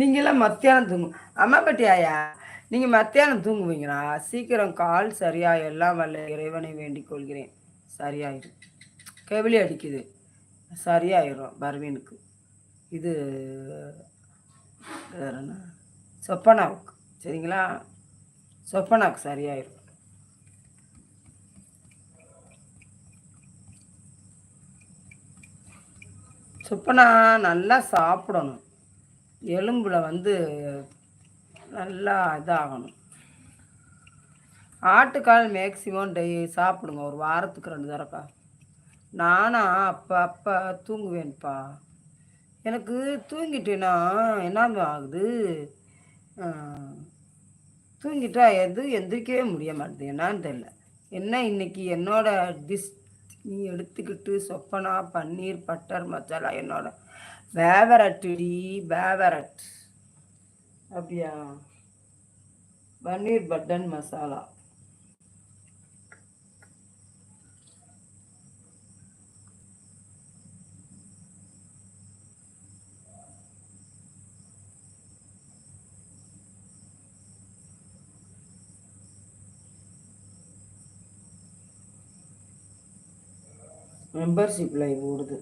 நீங்களாம் மத்தியானம் தூங்கும் அம்மா ஆயா நீங்கள் மத்தியானம் தூங்குவீங்களா? சீக்கிரம் கால் சரியா எல்லாம் வல்ல இறைவனை வேண்டிக் கொள்கிறேன். சரியாயிடும் கெவிலி அடிக்குது. சரியாயிடும் பர்வீனுக்கு. இது வேற என்ன? சொப்பனாவுக்கு. சரிங்களா? சொப்பனாவுக்கு சரியாயிடும் சொப்பனா நல்லா சாப்பிடணும். எலும்பில் வந்து நல்லா இதாகணும். ஆட்டுக்கால் மேக்சிமம் டெய் சாப்பிடுங்க. ஒரு வாரத்துக்கு ரெண்டு தடக்கா நானா அப்போ அப்போ தூங்குவேன்ப்பா. எனக்கு தூங்கிட்டேன்னா என்ன ஆகுது? தூங்கிட்டா எதுவும் எந்திரிக்கவே முடிய மாட்டேது. என்னன்னு தெரில என்ன இன்னைக்கு என்னோட டிஸ் நீ எடுத்துக்கிட்டு சொப்பனா பன்னீர் பட்டர் மசாலா என்னோட வேவரட்டுடி வேவரட் அப்படியா? பன்னீர் பட்டன் மசாலா. மெம்பர்ஷிப்பில் ஓடுது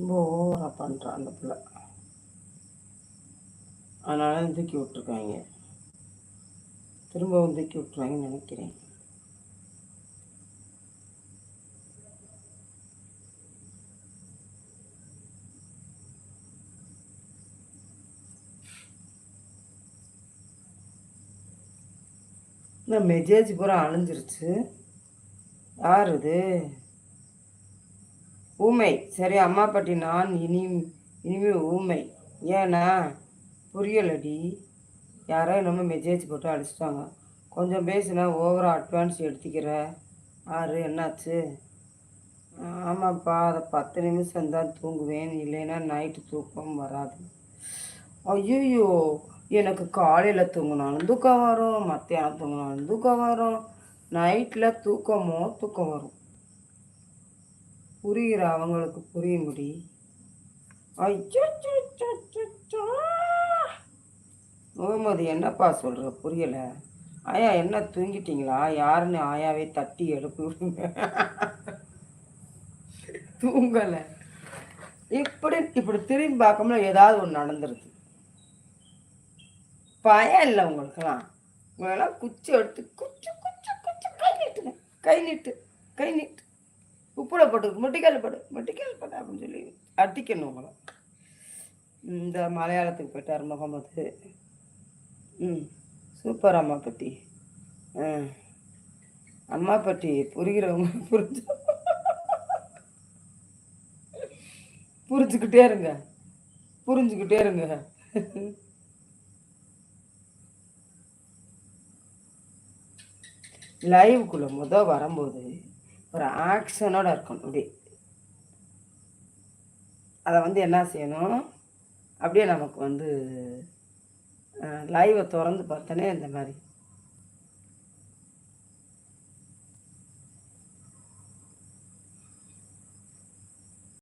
ரொம்ப ஓவராக பண்ணுறான் அந்த பிள்ளை. அதனால தூக்கி விட்ருக்காங்க திரும்பவும் தூக்கி விட்ருவாங்கன்னு நினைக்கிறேன். இந்த மெஜேஜ் பூரா அழிஞ்சிருச்சு. யார் இது? ஊமை. சரி அம்மா பாட்டி நான் இனி இனிமே ஊமை. ஏன்னா புரியலடி. யாரோ என்னமோ மெசேஜ் போட்டு அடிச்சிட்டாங்க. கொஞ்சம் பேசுனா ஓவராக அட்வான்ஸ் எடுத்துக்கிற. ஆறு என்னாச்சு? ஆமாப்பா அதை பத்து நிமிஷம் தான் தூங்குவேன். இல்லைன்னா நைட்டு தூக்கம் வராது. ஐயோ எனக்கு காலையில் தூங்கினாலும் தூக்கம் வரும் மத்தியானம் தூங்கினாலும் தூக்கம் வரும். நைட்டில் தூக்கமோ தூக்கம் வரும். புரிகிற அவங்களுக்கு புரியும்படி. முகமது என்னப்பா சொல்கிற புரியலை. ஆயா என்ன தூங்கிட்டீங்களா? யாருன்னு ஆயாவே தட்டி எடுப்பு விடுங்க தூங்கலை. இப்படி இப்படி திரும்பி பார்க்கும்போது ஏதாவது ஒன்று நடந்துருது. பயம் இல்லை உங்களுக்கெல்லாம். உங்களெல்லாம் குச்சி எடுத்து குச்சி குச்சி குச்சி கை நீட்டுங்க. கை நீட்டு கை நீட்டு. உப்புல போட்டு முட்டிக்கால் போடு முட்டிக்கால் போடு அப்படின்னு சொல்லி அடிக்கணும் உங்களை. இந்த மலையாளத்துக்கு போயிட்டார் முகமது. ம் சூப்பர் அம்மா பட்டி. ஆ அம்மா பட்டி புரிகிறவங்க புரிஞ்சு புரிஞ்சுக்கிட்டே இருங்க புரிஞ்சுக்கிட்டே இருங்க. லைவுக்குள்ளே முத வரும்போது ஒரு ஆக்ஷனோட இருக்கணும் அப்படி அதை வந்து என்ன செய்யணும்? அப்படியே நமக்கு வந்து லைவை திறந்து பார்த்தோன்னே இந்த மாதிரி.